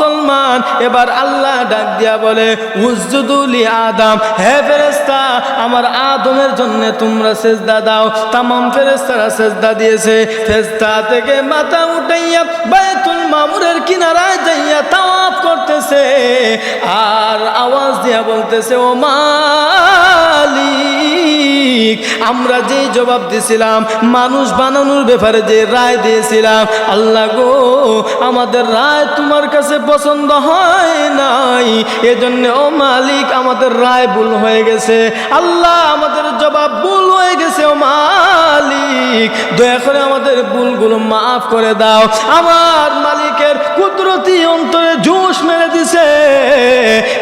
মুসলমান। এবার আল্লাহ ডাক দিয়া বলে উজ্জুদুলি আদাম। হে ফেরেস্তা আমার আদমের জন্য তোমরা সেজদা দাও। তামাম ফেরেস্তারা সেজদা দিয়েছে। ফেরেস্তা থেকে মাথা উঠাইয়া বায়তুল মামুরের কিনারায় যাইয়া তাওয়াফ করতেছে। আর আওয়াজ দিয়া বলতেছে ও মালিক, আমরা যেই জবাব দিয়েছিলাম, মানুষ বানানোর ব্যাপারে যে রায় দিয়েছিলাম, আল্লাহ গো, আমাদের রায় তোমার কাছে পছন্দ হয় নাই। এজন্য ও মালিক, আমাদের রায় ভুল হয়ে গেছে। আল্লাহ, আমাদের জবাব ভুল হয়ে গেছে ও মালিক। দয়া করে আমাদের ভুলগুলো মাফ করে দাও। আমার মালিকের কুদরতি অন্তরে জোশ মেরে দিছে।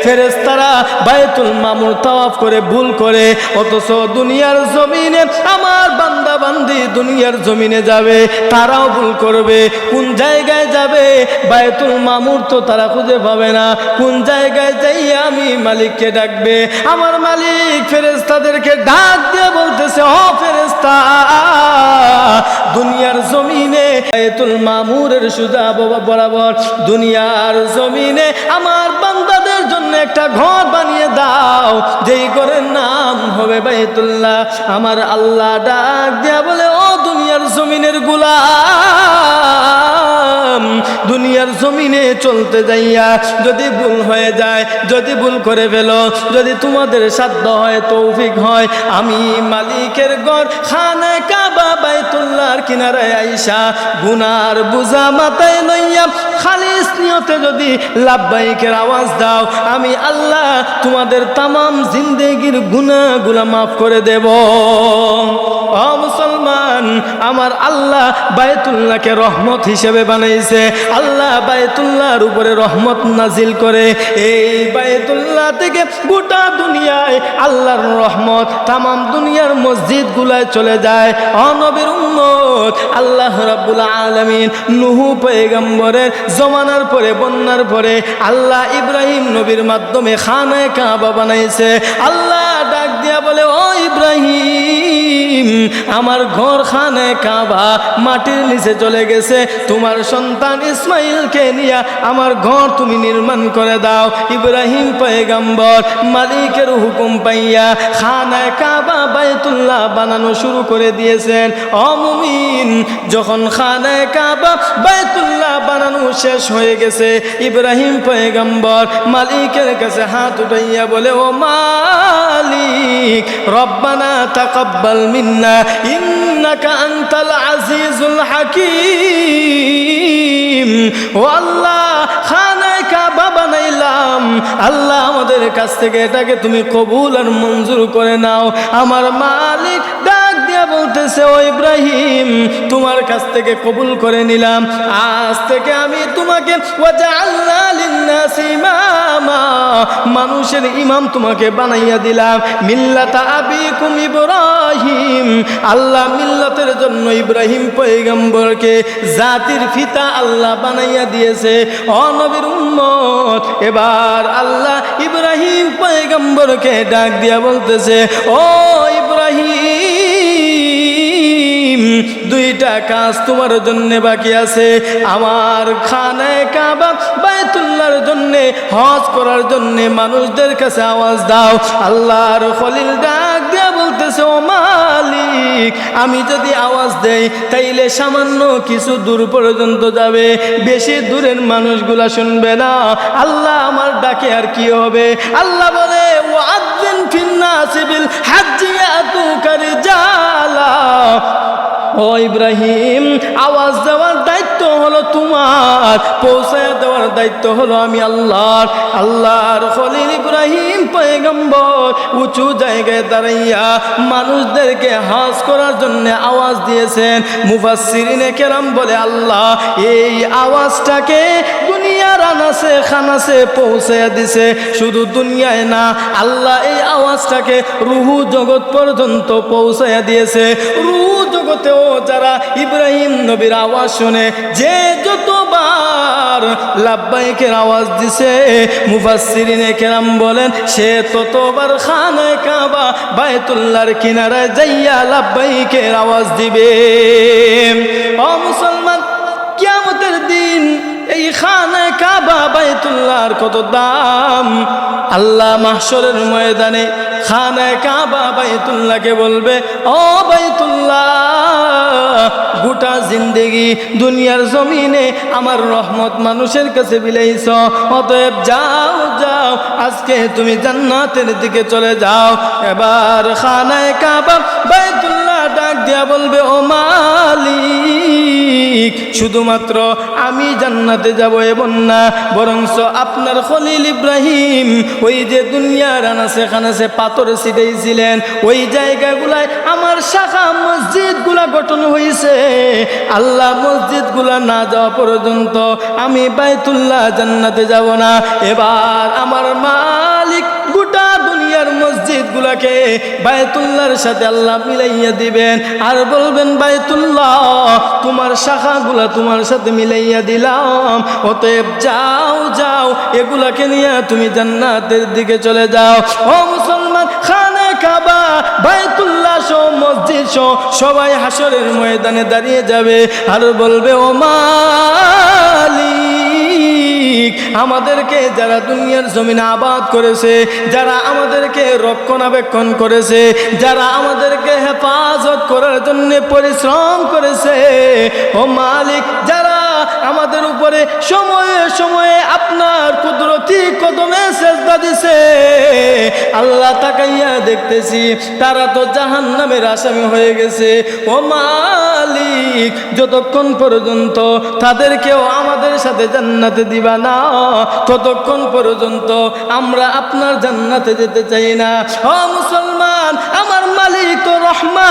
ফেরেস্তারা বায়তুল মামুর তাওয়াফ করে ভুল করে, অথচ দুনিয়ার জমিনে আমার বান্দা বান্দি দুনিয়ার জমিনে যাবে, তারাও ভুল করবে। কোন জায়গায় যাবে? বায়তুল মামুর তো তারা খুঁজে পাবে না। কোন জায়গায় যাই আমি মালিককে ডাকবে? আমার মালিক ফেরেস্তাদেরকে ডাক দিয়ে বলতেছে, ও ফেরেস্তা দুনিয়ার জমিনে বায়তুল মামুরের সুজা বাবা বরাবর দুনিয়ার জমিনে আমার বান্দাদের জন্য একটা ঘর বানিয়ে দাও। যেই ঘরের নাম হবে বাইতুল্লাহ। আমার আল্লাহ ডাক দিয়া বলে, ও দুনিয়ার জমিনের গুলাম, দুনিয়ার জমিনে চলতে যাইয়া যদি ভুল হয়ে যায়, যদি ভুল করে ফেলো, যদি তোমাদের সাধ্য হয়, তৌফিক হয়, আমি মালিকের গড় খানে কাবা বাইতুল্লাহর কিনারায় আইসা গুনার বুঝা মাথায় লইয়া খালিস নিয়তে যদি লাভবাহিকের আওয়াজ দাও, আমি আল্লাহ তোমাদের তামাম জিন্দেগির গুনাহগুলা মাফ করে দেব। মুসলমান, আমার আল্লাহ বায়তুল্লাহকে রহমত হিসেবে বানাইছে। আল্লাহ বায়তুল্লাহর উপরে রহমত নাজিল করে। এই বায়তুল্লাহ থেকে গোটা দুনিয়ায় আল্লাহর রহমত, তামাম দুনিয়ার মসজিদ গুলায় চলে যায়। অনবীর উম্মত। আল্লাহ রাব্বুল আলামিন নুহু পয়গম্বরের জমানার পরে, বন্যার পরে আল্লাহ ইব্রাহিম নবীর মাধ্যমে খানায় কাবা বানাইছে। আল্লাহ ডাক আমার ঘর খানে কাবা মাটির নিচে চলে গেছে। তোমার সন্তান ইসমাইলকে নিয়ে আমার ঘর তুমি নির্মাণ করে দাও। ইব্রাহিম পয়গাম্বর, মালিকের হুকুম পাইয়া খানায় কাবা বাইতুল্লাহ বানানো শুরু করে দিয়েছেন। অমুমিন যখন খানায় কাবা বাইতুল্লাহ বানানো শেষ হয়ে গেছে, ইব্রাহিম পয়গাম্বর মালিকের কাছে হাত উঠাইয়া বলে, ও মালিক, রব্বানা তাকাব্বাল মিন্না ইন্নাকা আনতাল আজিজুল হাকিম। ও আল্লাহ খানায় কাবা বানাইলাম। আল্লাহ আমাদের কাছ থেকে এটাকে তুমি কবুল আর মঞ্জুর করে নাও। আমার মালিক বলতেছে, ও ইব্রাহিম, তোমার কাছ থেকে কবুল করে নিলাম। আজ থেকে আমি তোমাকে মানুষের ইমাম তোমাকে বানাইয়া দিলাম। মিল্লাতা আবিকুম ইব্রাহিম, আল্লাহ মিল্লাতের জন্য ইব্রাহিম পয়গম্বরকে জাতির ফিতা আল্লাহ বানাইয়া দিয়েছে। অনবীর উম্মত, এবার আল্লাহ ইব্রাহিম পয়গম্বরকে ডাক দিয়া বলতেছে, ও দুইটা কাজ তোমার জন্য বাকি আছে। আমার খানায় কাবা বায়তুল্লাহর জন্য, হজ করার জন্য মানুষদের কাছে আওয়াজ দাও। আল্লাহর খলিল ডাক দিয়া বলতেছে, ও মালিক, আমি যদি আওয়াজ দেই, তাইলে সামান্য কিছু দূর পর্যন্ত যাবে। বেশি দূরের মানুষগুলা শুনবে না। আল্লাহ আমার ডাকে আর কি হবে? আল্লাহ বলে ও আদিন ফিন্নাসি বিল হাজিয়াতুকা রিজালা ও ইব্রাহিম, আওয়াজ দেওয়ার দায়িত্ব হলো তোমার, পৌঁছায় দেওয়ার দায়িত্ব হলো আমি আল্লাহর আল্লাহর খলিল ইব্রাহিম পয়গম্বর, উঁচু জায়গায় দাঁড়াইয়া মানুষদেরকে হাস করার জন্য আওয়াজ দিয়েছেন। মুফাসসিরিনে কেরাম বলে, আল্লাহ, এই আওয়াজটাকে দুনিয়ার আনাসে খানাসে পৌঁছে দিছে। শুধু দুনিয়ায় না, আল্লাহ এই আওয়াজটাকে রুহু জগৎ পর্যন্ত পৌঁছাইয়া দিয়েছে। রুহু জগতেও যারা ইব্রাহিম নবীর আওয়াজ শুনে, যে যতবার লাভবাইকের আওয়াজ দিছে, মুফাসসিরিনে কেরাম বলেন, সে ততবার খানে কাবা বায়তুল্লাহর কিনারায় যাইয়া লাভবাইকের আওয়াজ দিবে। ও মুসলমান, কিয়ামতের দিন এই খানায় কাবা তার কত দাম? আল্লাহ মাহশরের ময়দানে খানায় কাবা বাইতুল্লাহকে বলবে, ও বাইতুল্লাহ, গোটা জিন্দেগি দুনিয়ার জমিনে আমার রহমত মানুষের কাছে বিলাইছ। অতএব যাও যাও, আজকে তুমি জান্নাতের দিকে চলে যাও। এবার খানায় কাবা বাইতুল্লাহ দিয়া বলবে, ও মালিক, শুধুমাত্র আমি জান্নাতে যাব এবং না বরংস আপনার খলিল ইব্রাহিম ওই যে দুনিয়ার আনাসে খানাসে পাথর ছিটাইছিলেন ওই জায়গাগুলায় আমার শাখা মসজিদগুলা গঠন হয়েছে আল্লাহ মসজিদগুলা না যাওয়া পর্যন্ত আমি বাইতুল্লাহ জান্নাতে যাব না। এবার আমার দুনিয়ার মসজিদগুলাকে বায়তুল্লাহর সাথে আল্লাহ মিলাইয়া দিবেন। আর বলবেন, বায়তুল্লাহ, তোমার শাখাগুলা তোমার সাথে মিলাইয়া দিলাম। অতএব যাও যাও, এগুলাকে নিয়ে তুমি জান্নাতের দিকে চলে যাও। ও মুসলমান, খানে কাবা, বায়তুল্লাহ সহ, মসজিদ সহ, সবাই হাসরের ময়দানে দাঁড়িয়ে যাবে। আর বলবে ও মালিক, আমাদেরকে যারা দুনিয়ার জমিনে আবাদ করেছে, যারা আমাদেরকে রক্ষণাবেক্ষণ করেছে, যারা আমাদেরকে হেফাজত করার জন্য পরিশ্রম করেছে, ও মালিক, যারা আমাদের উপরে সময়ে সময়ে আপনার কুদরতি কদমে সেজদা দিছে, আল্লাহ তাকাইয়া দেখতেছি, তারা তো জাহান নামের আসামি হয়ে গেছে, ও মালিক, যতক্ষণ পর্যন্ত তাদেরকেও আমাদের সাথে জান্নাতে দিবা না, ততক্ষণ পর্যন্ত আমরা আপনার জান্নাতে যেতে চাই না। ও মুসলমান, আমার মালিক তো রহমান।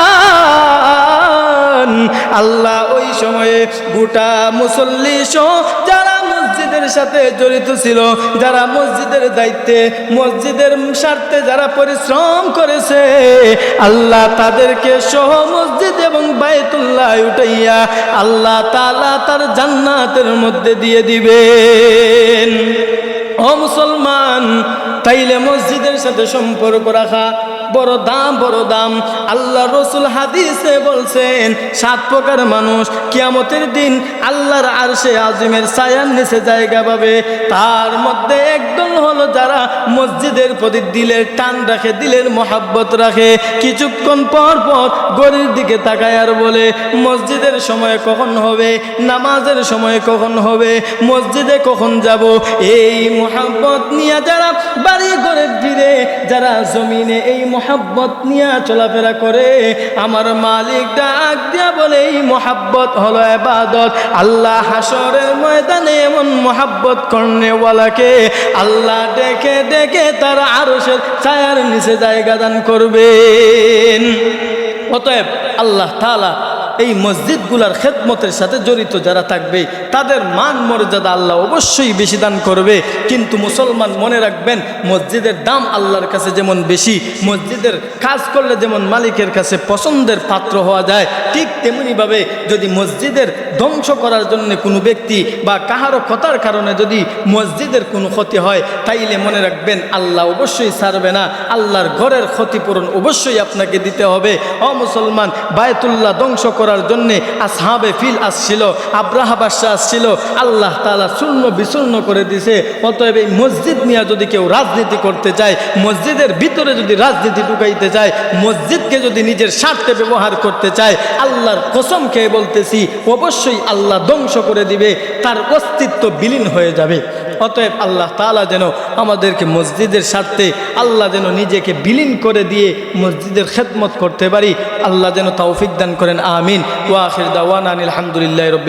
আল্লাহ ওই সময়ে গোটা মুসল্লিশ যারা মসজিদের সাথে জড়িত ছিল, যারা মসজিদের দায়িত্বে, মসজিদের স্বার্থে যারা পরিশ্রম করেছে, আল্লাহ তাদেরকে সহ মসজিদ এবং বায়তুল্লাহ উঠাইয়া আল্লাহ তালা তার জান্নাতের মধ্যে দিয়ে দিবেন। ও মুসলমান, তাইলে মসজিদের সাথে সম্পর্ক রাখা বড় দাম বড় দাম। আল্লাহ রসুল হাদিসে বলছেন, সাত প্রকার মানুষ কিয়ামতের দিন আল্লাহর আরশে আজিমের ছায়ার নিচে জায়গা পাবে। তার মধ্যে একদল হলো যারা মসজিদের প্রতি দিলের টান রাখে, দিলের মহাব্বত রাখে। কিছুক্ষণ পর পর গড়ির দিকে তাকায় আর বলে, মসজিদের সময় কখন হবে? নামাজের সময় কখন হবে? মসজিদে কখন যাব? এই মহাব্বত নিয়ে যারা বাড়ি ঘরে ফিরে, যারা জমিনে এই মহাব্বত নিয়ে চলাফেরা করে। আমার মালিক ডাক দিয়া বলে, এই মোহাব্বত হলো এবাদত। আল্লাহ হাসরের ময়দানে এমন মোহাব্বত কর্নেওয়ালাকে আল্লাহ ডেকে ডেকে তার আরশের ছায়ার নিচে জায়গা দান করবেন। অতএব আল্লাহ তাআলা এই মসজিদগুলার খেদমতের সাথে জড়িত যারা থাকবে, তাদের মান মর্যাদা আল্লাহ অবশ্যই বেশি দান করবে। কিন্তু মুসলমান মনে রাখবেন, মসজিদের দাম আল্লাহর কাছে যেমন বেশি, মসজিদের কাজ করলে যেমন মালিকের কাছে পছন্দের পাত্র হওয়া যায়, ঠিক তেমনিভাবে যদি মসজিদের ধ্বংস করার জন্য কোনো ব্যক্তি বা কাহারও ক্ষতার কারণে যদি মসজিদের কোনো ক্ষতি হয়, তাইলে মনে রাখবেন, আল্লাহ অবশ্যই ছাড়বে না। আল্লাহর ঘরের ক্ষতিপূরণ অবশ্যই আপনাকে দিতে হবে। অ মুসলমান, বায়তুল্লাহ ধ্বংস করার জন্যে আসহাবে ফিল আসছিল আব্রাহা বাদশাহ আসছিল, আল্লাহ তালা শূন্য বিশূন্য করে দিছে। অতএব এই মসজিদ নিয়ে যদি কেউ রাজনীতি করতে চায়, মসজিদের ভিতরে যদি রাজনীতি ঢুকাইতে চায়, মসজিদকে যদি নিজের স্বার্থে ব্যবহার করতে চায়, আল্লাহর কসম খেয়ে বলতেছি, অবশ্যই আল্লাহ ধ্বংস করে দিবে, তার অস্তিত্ব বিলীন হয়ে যাবে। অতএব আল্লাহ তালা যেন আমাদেরকে মসজিদের স্বার্থে, আল্লাহ যেন নিজেকে বিলীন করে দিয়ে মসজিদের খেদমত করতে পারি, আল্লাহ যেন তৌফিক দান করেন আমিন ওয়াখির দাওয়ান আলহামদুলিল্লাহ রব